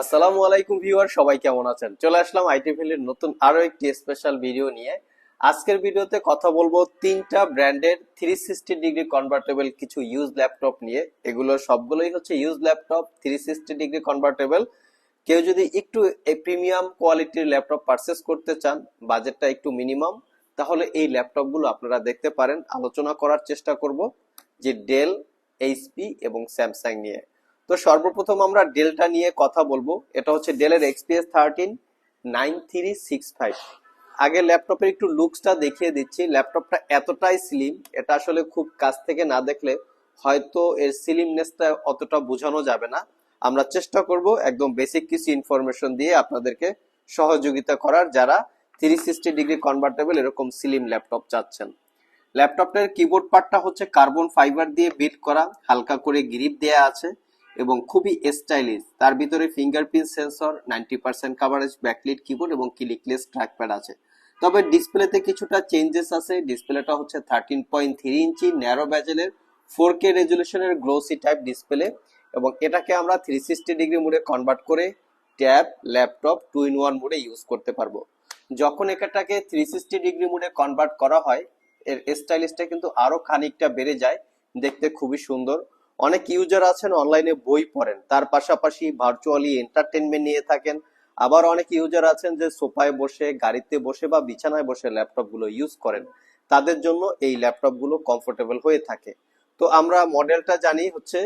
আসসালামু আলাইকুম ভিউয়ার, সবাই কেমন আছেন? চলে আসলাম আইটি ফিল্ডের নতুন আরও একটি স্পেশাল ভিডিও নিয়ে। আজকের ভিডিওতে কথা বলব তিনটা ব্র্যান্ডের থ্রি সিক্সটি ডিগ্রি কনভার্টেবল কিছু ইউজ ল্যাপটপ নিয়ে। এগুলো সবগুলোই হচ্ছে use laptop three sixty degree convertible কেউ যদি একটু প্রিমিয়াম কোয়ালিটির ল্যাপটপ পারচেস করতে চান বাজেটটা একটু মিনিমাম তাহলে এই ল্যাপটপগুলো আপনারা দেখতে পারেন। আলোচনা করার চেষ্টা করব যে ডেল এইচপি এবং স্যামসাং নিয়ে। তো সর্বপ্রথম আমরা ডেলটা নিয়ে কথা বলব। এটা হচ্ছে ডেলের XPS thirteen nine three six five. আগে ল্যাপটপের একটু লুকসটা দেখিয়ে দিচ্ছি। ল্যাপটপটা এতটাই স্লিম এটা আসলে খুব কাছ থেকে না দেখলে হয়তো এর স্লিমনেসটা অতটা বোঝানো যাবে না। আমরা চেষ্টা করব একদম বেসিক কিছু ইনফরমেশন দিয়ে আপনাদেরকে সহযোগিতা করার, যারা থ্রি সিক্সটি ডিগ্রি কনভার্টেবল এরকম স্লিম ল্যাপটপ চাচ্ছেন। ল্যাপটপটার কিবোর্ড পার্টটা হচ্ছে কার্বন ফাইবার দিয়ে বিল্ড করা, হালকা করে গ্রিপ দেয়া আছে। এবং খুবই স্টাইলিশ। তার ভিতরে fingerprint sensor, ninety percent coverage backlit keyboard এবং ক্লিকলেস ট্র্যাকপ্যাড আছে। তবে ডিসপ্লেতে কিছুটা চেঞ্জেস আছে। ডিসপ্লেটা হচ্ছে thirteen point three inch narrow ব্যাজেলের four K রেজুলেশনের গ্লোসি টাইপ ডিসপ্লে এবং এটাকে আমরা থ্রি সিক্সটি ডিগ্রি মোডে কনভার্ট করে tab laptop two in one মোডে ইউজ করতে পারব। যখন এটাকে থ্রি সিক্সটি ডিগ্রি মোডে কনভার্ট করা হয়, এর স্টাইলিশটা কিন্তু আরও খানিকটা বেড়ে যায়। দেখতে খুবই সুন্দর। অনেক ইউজার আছেন অনলাইনে বই পড়েন। তার পাশাপাশি ভার্চুয়ালি এন্টারটেনমেন্ট নিয়ে থাকেন। আবার অনেক ইউজার আছেন যে সোফায় বসে, গাড়িতে বসে বা বিছানায় বসে ল্যাপটপগুলো ইউজ করেন। তাদের জন্য এই ল্যাপটপগুলো কমফোর্টেবল হয়ে থাকে। তো আমরা মডেলটা জানি হচ্ছে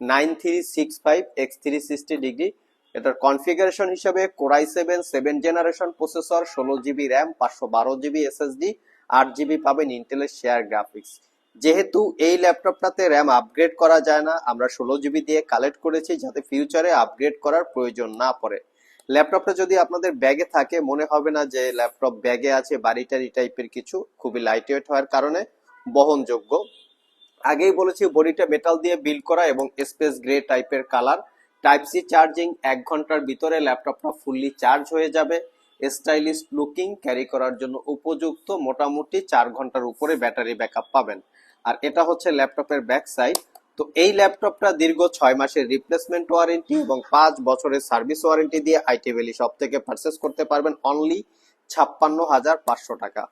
nine three six five X three sixty degree এটার কনফিগারেশন হিসাবে core i seven seven generation processor ষোলো জিবি র্যাম পাঁচশো বারো জিবি এসএসডি আট জিবি পাবেন ইন্টেলের শেয়ার গ্রাফিক্স যেহেতু এই ল্যাপটপটাতে র্যাম আপগ্রেড করা যায় না, আমরা ষোলো জিবি দিয়ে কালেক্ট করেছি যাতে ফিউচারে আপগ্রেড করার প্রয়োজন না পড়ে। ল্যাপটপটা যদি আপনাদের ব্যাগে থাকে, মনে হবে না যে ল্যাপটপ ব্যাগে আছে বাড়িটারি টাইপের কিছু। খুবই লাইট ওয়েট হওয়ার কারণে বহনযোগ্য। আগেই বলেছি, বডিটা মেটাল দিয়ে বিল্ড করা এবং স্পেস গ্রে টাইপের কালার টাইপ সি চার্জিং এক ঘণ্টার ভিতরে ল্যাপটপটা ফুললি চার্জ হয়ে যাবে। স্টাইলিশ লুকিং ক্যারি করার জন্য উপযুক্ত, মোটামুটি চার ঘণ্টার উপরে ব্যাটারি ব্যাকআপ পাবেন। আর এটা হচ্ছে ল্যাপটপের ব্যাক সাইড। তো এই ল্যাপটপটা দীর্ঘ ছয় মাসের রিপ্লেসমেন্ট ওয়ারেন্টি এবং পাঁচ বছরের সার্ভিস ওয়ারেন্টি দিয়ে আইটি ভ্যালি সব থেকে পারচেস করতে পারবেন অনলি ছাপ্পান্ন হাজার পাঁচশো টাকা।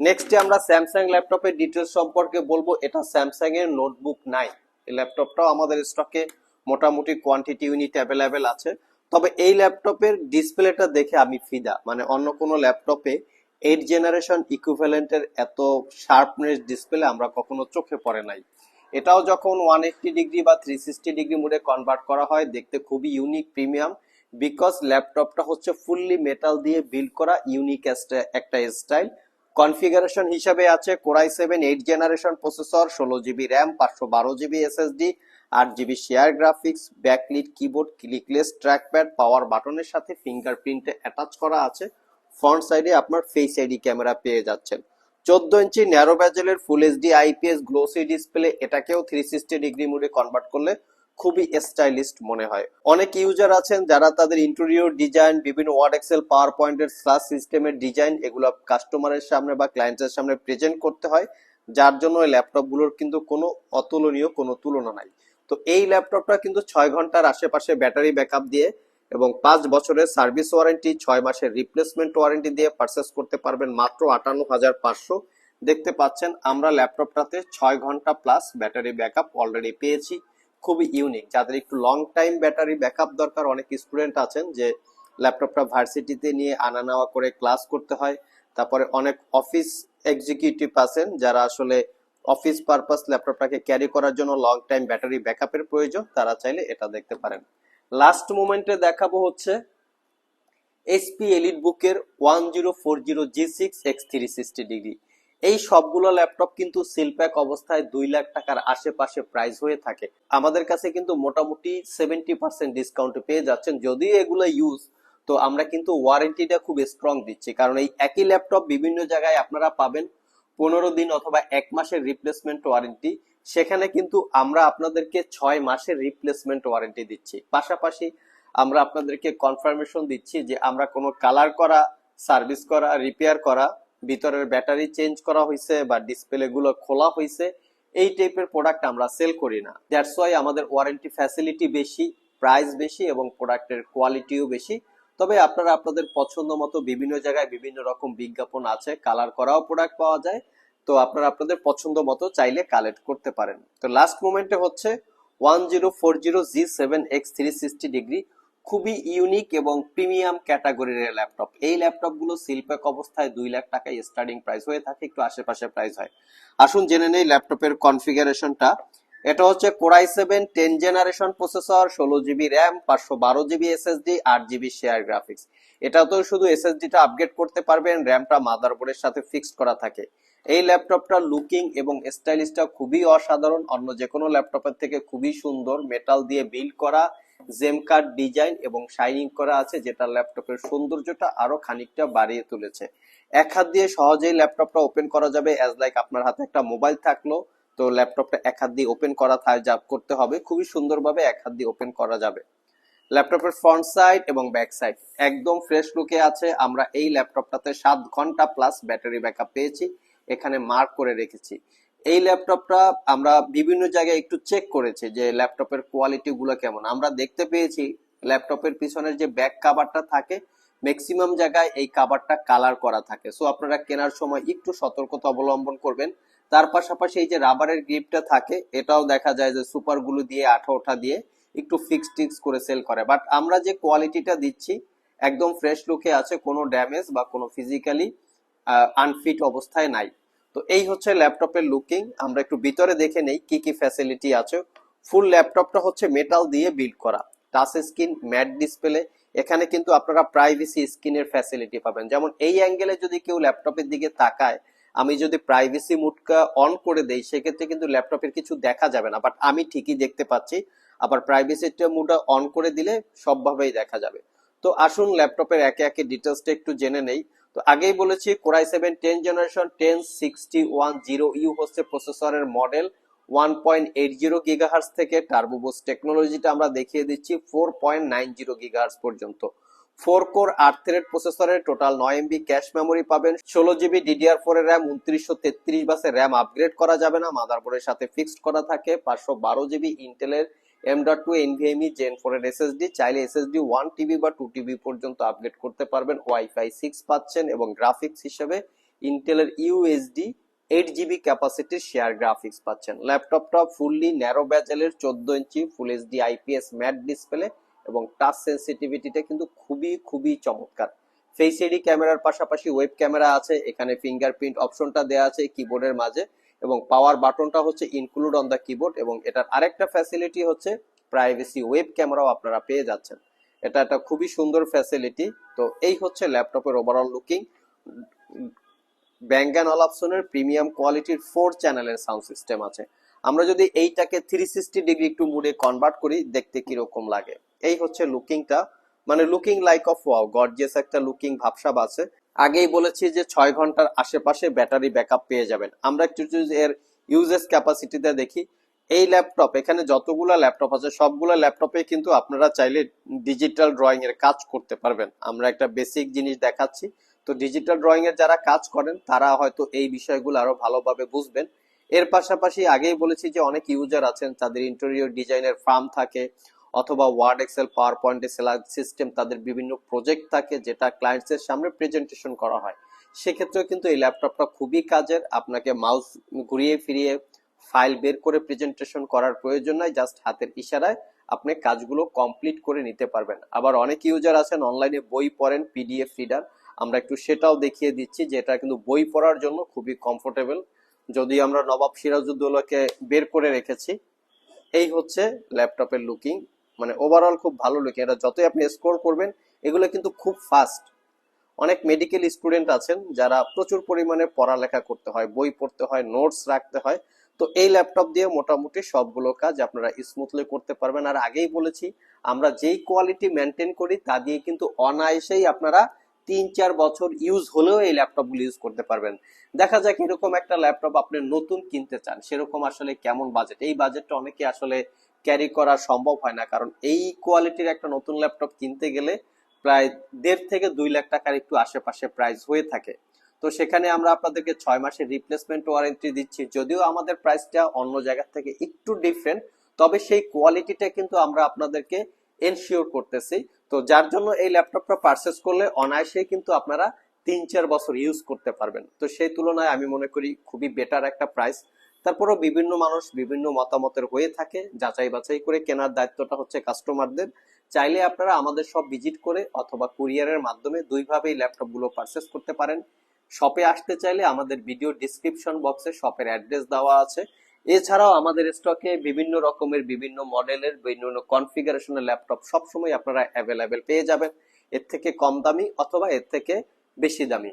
নেক্সটে আমরা স্যামসাং ল্যাপটপের ডিটেলস সম্পর্কে বলব। এটা স্যামসাং এর নোটবুক নাই। এই ল্যাপটপটাও আমাদের স্টকে মোটামুটি কোয়ান্টিটি ইউনিট অ্যাভেলেবেল আছে। তবে এই ল্যাপটপের ডিসপ্লেটা দেখে আমি ফিদা। মানে অন্য কোনো ল্যাপটপে এইট জেনারেশন ইকুইভ্যালেন্টের এত শার্পনেস ডিসপ্লে আমরা কখনো চোখে পড়ে নাই। এটাও যখন ওয়ান এইট্টি ডিগ্রি বা থ্রি সিক্সটি ডিগ্রি মোডে কনভার্ট করা হয়, দেখতে খুবই ইউনিক প্রিমিয়াম বিকজ ল্যাপটপটা হচ্ছে ফুললি মেটাল দিয়ে বিল্ড করা ইউনিক একটা স্টাইল কনফিগারেশন হিসাবে আছে core i seven eight generation processor ষোলো জিবি র্যাম পাঁচশো বারো জিবি এসএসডি আট GB share graphics backlit keyboard clickless trackpad power বাটনের সাথে ফিঙ্গারপ্রিন্ট অ্যাটাচ করা আছে। ফ্রন্ট সাইডে আপনার ফেস আইডি ক্যামেরা পেয়ে যাচ্ছেন। চোদ্দ inch narrow ব্যাজেলের full HD IPS glossy display এটাকেও থ্রি সিক্সটি ডিগ্রি মোডে কনভার্ট করলে খুবই স্টাইলিস্ট মনে হয়। অনেক ইউজার আছেন যারা তাদের ইন্টেরিয়র ডিজাইন বিভিন্ন ওয়ার্ড এক্সেল পাওয়ার পয়েন্টের স্লাস সিস্টেমের ডিজাইন এগুলো কাস্টমারের সামনে বা ক্লায়েন্টের সামনে প্রেজেন্ট করতে হয়, যার জন্য ওই ল্যাপটপগুলোর কিন্তু কোনো অতুলনীয় কোনো তুলনা নাই। তো এই ল্যাপটপটা কিন্তু ছয় ঘণ্টার আশেপাশে ব্যাটারি ব্যাকআপ দিয়ে এবং পাঁচ বছরের সার্ভিস ওয়ারেন্টি, ছয় মাসের রিপ্লেসমেন্ট ওয়ারেন্টি দিয়ে পারচেস করতে পারবেন মাত্র আটান্ন হাজার পাঁচশো। দেখতে পাচ্ছেন, আমরা ল্যাপটপটাতে ছয় ঘণ্টা প্লাস ব্যাটারি ব্যাকআপ অলরেডি পেয়েছি। খুবই ইউনিক যাদের একটু লং টাইম ব্যাটারি ব্যাকআপ দরকার, অনেক স্টুডেন্ট আছেন যে ল্যাপটপটা ভার্সিটিতে নিয়ে আনা নেওয়া করে ক্লাস করতে হয়। তারপরে অনেক অফিস এক্সিকিউটিভ আছেন যারা আসলে অফিস পারপাস ল্যাপটপটাকে ক্যারি করার জন্য লং টাইম ব্যাটারি ব্যাকআপের প্রয়োজন, তারা চাইলে এটা দেখতে পারেন। লাস্ট মোমেন্টে দেখাবো হচ্ছে এসপি এলিট বুকের one zero four zero G six X three sixty degree এই সবগুলো ল্যাপটপ কিন্তু সিলপ্যাক অবস্থায় দুই লাখ টাকার আশেপাশে প্রাইস হয়ে থাকে। আমাদের কাছে কিন্তু মোটামুটি সেভেন্টি পার্সেন্ট ডিসকাউন্টে পেয়ে যাচ্ছেন। যদিও এগুলো ইউজ তো আমরা কিন্তু ওয়ারেন্টিটা খুব স্ট্রং দিচ্ছি। কারণ এই একই ল্যাপটপ বিভিন্ন জায়গায় আপনারা পাবেন। পনেরো দিন অথবা এক মাসের রিপ্লেসমেন্ট ওয়ারেন্টি সেখানে কিন্তু আমরা আপনাদেরকে ছয় মাসের রিপ্লেসমেন্ট ওয়ারেন্টি দিচ্ছি। পাশাপাশি আমরা আপনাদেরকে কনফার্মেশন দিচ্ছি যে আমরা কোনো কালার করা সার্ভিস করা রিপেয়ার করা, ভিতরের ব্যাটারি চেঞ্জ করা হয়েছে বা ডিসপ্লে গুলো খোলা হয়েছে এই টাইপের প্রোডাক্ট আমরা সেল করি না। দ্যাটস ওয়াই আমাদের ওয়ারেন্টি ফ্যাসিলিটি বেশি প্রাইস বেশি এবং প্রোডাক্টের কোয়ালিটিও বেশি। তবে আপনারা আপনাদের পছন্দ মতো বিভিন্ন জায়গায় বিভিন্ন রকম বিজ্ঞাপন আছে কালার করাও প্রোডাক্ট পাওয়া যায়। তো আপনারা আপনাদের পছন্দ মতো চাইলে কালেক্ট করতে পারেন। তো লাস্ট মোমেন্টে হচ্ছে one zero four zero G seven X three sixty degree খুবই ইউনিক এবং প্রিমিয়াম ক্যাটাগরির ল্যাপটপ এই ল্যাপটপগুলো শিল্পক অবস্থায় দুই লাখ টাকায় স্টার্টিং প্রাইস হয়ে থাকে, একটু আশেপাশে প্রাইস হয়। আসুন জেনে নেই ল্যাপটপের কনফিগারেশনটা এটা হচ্ছে core i seven ten generation processor ষোলো জিবি র্যাম পাঁচশো বারো জিবি এসএসডি আট জিবি শেয়ার গ্রাফিক্স এটা তো শুধু এসএসডিটা আপগ্রেড করতে পারবেন র্যামটা মাদারবোর্ডের সাথে ফিক্সড করা থাকে। এই ল্যাপটপটা লুকিং এবং স্টাইলিশটা খুবই অসাধারণ। অন্য যে কোনো ল্যাপটপের থেকে খুবই সুন্দর মেটাল দিয়ে বিল্ড করা জেম কার্ড ডিজাইন এবং শাইনিং করা আছে, যেটা ল্যাপটপের সৌন্দর্যটা আরও খানিকটা বাড়িয়ে তুলেছে। এক হাত দিয়ে সহজেই ল্যাপটপটা ওপেন করা যাবে অ্যাজ লাইক আপনার হাতে একটা মোবাইল থাকল, তো ল্যাপটপটা এক হাত দিয়ে ওপেন করা করতে হবে। খুবই সুন্দরভাবে এক হাত দিয়ে ওপেন করা যাবে। ল্যাপটপের ফ্রন্ট সাইড এবং ব্যাক সাইড একদম ফ্রেশ লুকে আছে। আমরা এই ল্যাপটপটাতে সাত ঘণ্টা প্লাস ব্যাটারি ব্যাকআপ পেয়েছি। এখানে মার্ক করে রেখেছি। এই ল্যাপটপটা আমরা বিভিন্ন জায়গায় একটু চেক করেছি যে ল্যাপটপের কোয়ালিটি গুলো কেমন। আমরা দেখতে পেয়েছি ল্যাপটপের পিছনের যে ব্যাক কাভারটা থাকে ম্যাক্সিমাম জায়গায় এই কাভারটা কালার করা থাকে। সো আপনারা কেনার সময় একটু সতর্কতা অবলম্বন করবেন। তার পাশাপাশি এই যে রাবারের গ্রিপটা থাকে, এটাও দেখা যায় যে সুপারগুলো দিয়ে, আঠা ওঠা দিয়ে একটু ফিক্স টিক্স করে সেল করে। বাট আমরা যে কোয়ালিটিটা দিচ্ছি, একদম ফ্রেশ লুকে আছে, কোনো ড্যামেজ বা কোনো ফিজিক্যালি আনফিট অবস্থায় নাই। তো এই হচ্ছে ল্যাপটপের লুকিং। আমরা একটু ভিতরে দেখে নেই কি কি ফ্যাসিলিটি আছে। ফুল ল্যাপটপটা হচ্ছে মেটাল দিয়ে বিল্ড করা। টাচ স্ক্রিন ম্যাট ডিসপ্লে এখানে কিন্তু আপনারা প্রাইভেসি স্ক্রিনের ফ্যাসিলিটি পাবেন। যেমন এই অ্যাঙ্গেলে যদি কেউ ল্যাপটপের দিকে তাকায়, আমি যদি প্রাইভেসি মুডটা অন করে দেই, সেক্ষেত্রে কিন্তু ল্যাপটপের কিছু দেখা যাবে না। বাট আমি ঠিকই দেখতে পাচ্ছি। আবার প্রাইভেসি মুডটা অন করে দিলে সবভাবেই দেখা যাবে। তো আসুন ল্যাপটপের একে একে ডিটেলসটা একটু জেনে নেই। তো আগেই বলেছি core i seven ten generation ten sixty one zero U হচ্ছে প্রসেসরের model one point eight zero gigahertz থেকে টার্বোবোস টেকনোলজিটা আমরা দেখিয়ে দিচ্ছি four point nine zero gigahertz পর্যন্ত। ফোর কোর আট থ্রেড প্রসেসরের টোটাল নয় এমবি ক্যাশ মেমোরি পাবেন, ষোলো জিবি ডিডিআর ফোর এর র্যাম উনত্রিশশো তেত্রিশ বাসে র্যাম আপগ্রেড করা যাবে না মাদারবোর্ডের সাথে ফিক্সড করা থাকে, পাঁচশো বারো জিবি ইন্টেলের M dot two NVMe gen four এর এসএসডি চাইলে এসএসডি ওয়ান টিবি বা টু টিবি পর্যন্ত আপগ্রেড করতে পারবেন। ওয়াইফাই সিক্স পাচ্ছেন এবং গ্রাফিক্স হিসেবে ইন্টেলের ইউএসডি এইট জিবি ক্যাপাসিটির শেয়ার গ্রাফিক্স পাচ্ছেন। ল্যাপটপটা ফুললি ন্যারো ব্যাজেলের চোদ্দ inch full HD IPS matte display এবং টাচ সেন্সিটিভিটিটা কিন্তু খুবই খুবই চমৎকার। ফেস এডি ক্যামেরার পাশাপাশি ওয়েব ক্যামেরা আছে, এখানে ফিঙ্গারপ্রিন্ট অপশনটা দেওয়া আছে কিবোর্ডের মাঝে। এবং পাওয়ার বাটনটা হচ্ছে ইনক্লুড অন দ্য কিবোর্ড এবং এটার আরেকটা ফ্যাসিলিটি হচ্ছে প্রাইভেসি ওয়েব ক্যামেরাও আপনারা পেয়ে যাচ্ছেন। এটা একটা খুবই সুন্দর ফ্যাসিলিটি তো এই হচ্ছে ল্যাপটপের ওভারঅল লুকিং ব্যাঙ্গান অলাপসনের প্রিমিয়াম কোয়ালিটির ফোর চ্যানেলের সাউন্ড সিস্টেম আছে। আমরা যদি এইটাকে থ্রি সিক্সটি ডিগ্রি একটু মুডে কনভার্ট করি, দেখতে কীরকম লাগে। এই হচ্ছে লুকিংটা মানে looking like of wow gorgeous একটা লুকিং ভাবসাব আছে। আগেই বলেছি যে ছয় ঘণ্টার আশেপাশে ব্যাটারি ব্যাকআপ পেয়ে যাবেন। আমরা একটু এর ইউজেস ক্যাপাসিটিতে দেখি, এই ল্যাপটপ, এখানে যতগুলো ল্যাপটপ আছে, সবগুলো ল্যাপটপে কিন্তু আপনারা চাইলে ডিজিটাল ড্রয়িং এর কাজ করতে পারবেন। আমরা একটা বেসিক জিনিস দেখাচ্ছি। তো ডিজিটাল ড্রয়িং এর যারা কাজ করেন, তারা হয়তো এই বিষয়গুলো আরও ভালোভাবে বুঝবেন। এর পাশাপাশি আগেই বলেছি যে অনেক ইউজার আছেন, তাদের ইন্টেরিয়র ডিজাইনের ফার্ম থাকে অথবা ওয়ার্ড এক্সেল পাওয়ার পয়েন্টে সেলার সিস্টেম তাদের বিভিন্ন প্রজেক্ট থাকে যেটা ক্লায়েন্টসের সামনে প্রেজেন্টেশন করা হয়। সেক্ষেত্রেও কিন্তু এই ল্যাপটপটা খুবই কাজের। আপনাকে মাউস ঘুরিয়ে ফিরিয়ে ফাইল বের করে প্রেজেন্টেশন করার প্রয়োজন নাই জাস্ট হাতের ইশারায় আপনি কাজগুলো কমপ্লিট করে নিতে পারবেন। আবার অনেক ইউজার আছেন অনলাইনে বই পড়েন পিডিএফ রিডার আমরা একটু সেটাও দেখিয়ে দিচ্ছি যে এটা কিন্তু বই পড়ার জন্য খুবই কমফোর্টেবল যদি আমরা নবাব সিরাজউদ্দৌলাকে বের করে রেখেছি, এই হচ্ছে ল্যাপটপের লুকিং মানে ওভারঅল খুব ভালো লুকিং এটা যতই আপনি স্কোর করবেন, এগুলো কিন্তু খুব ফাস্ট অনেক মেডিকেল স্টুডেন্ট আছেন যারা প্রচুর পরিমাণে পড়ালেখা করতে হয়, বই পড়তে হয় নোটস রাখতে হয়। তো এই ল্যাপটপ দিয়ে মোটামুটি সবগুলো কাজ আপনারা স্মুথলি করতে পারবেন। আর আগেই বলেছি, আমরা যেই কোয়ালিটি মেনটেন করি, তা দিয়ে কিন্তু অনায়াসেই আপনারা তিন চার বছর ইউজ হলেও এই ল্যাপটপগুলো ইউজ করতে পারবেন। দেখা যাক এরকম একটা ল্যাপটপ আপনি নতুন কিনতে চান, সেরকম আসলে কেমন বাজেট এই বাজেটটা অনেকে আসলে ক্যারি করা সম্ভব হয় না। কারণ এই কোয়ালিটির একটা নতুন ল্যাপটপ কিনতে গেলে প্রায় দেড় থেকে দুই লাখ টাকার একটু আশেপাশে প্রাইস হয়ে থাকে। তো সেখানে আমরা আপনাদেরকে ছয় মাসের রিপ্লেসমেন্ট ওয়ারেন্টি দিচ্ছি। যদিও আমাদের প্রাইসটা অন্য জায়গা থেকে একটু ডিফারেন্ট তবে সেই কোয়ালিটিটা কিন্তু আমরা আপনাদেরকে এনশিওর করতেছি। তো যার জন্য এই ল্যাপটপটা পারচেস করলে অনায়াসেই কিন্তু আপনারা তিন চার বছর ইউজ করতে পারবেন। তো সেই তুলনায় আমি মনে করি খুবই বেটার একটা প্রাইস তারপরেও বিভিন্ন মানুষ বিভিন্ন মতামতের হয়ে থাকে, যাচাই বাছাই করে কেনার দায়িত্বটা হচ্ছে কাস্টমারদের চাইলে আপনারা আমাদের সব ভিজিট করে অথবা কুরিয়ারের মাধ্যমে দুইভাবেই ল্যাপটপগুলো পারচেস করতে পারেন। শপে আসতে চাইলে আমাদের ভিডিও ডিসক্রিপশন বক্সে শপের অ্যাড্রেস দেওয়া আছে। এছাড়াও আমাদের স্টকে বিভিন্ন রকমের বিভিন্ন মডেলের বিভিন্ন কনফিগারেশনের ল্যাপটপ সবসময় আপনারা অ্যাভেলেবেল পেয়ে যাবেন। এর থেকে কম দামি অথবা এর থেকে বেশি দামি।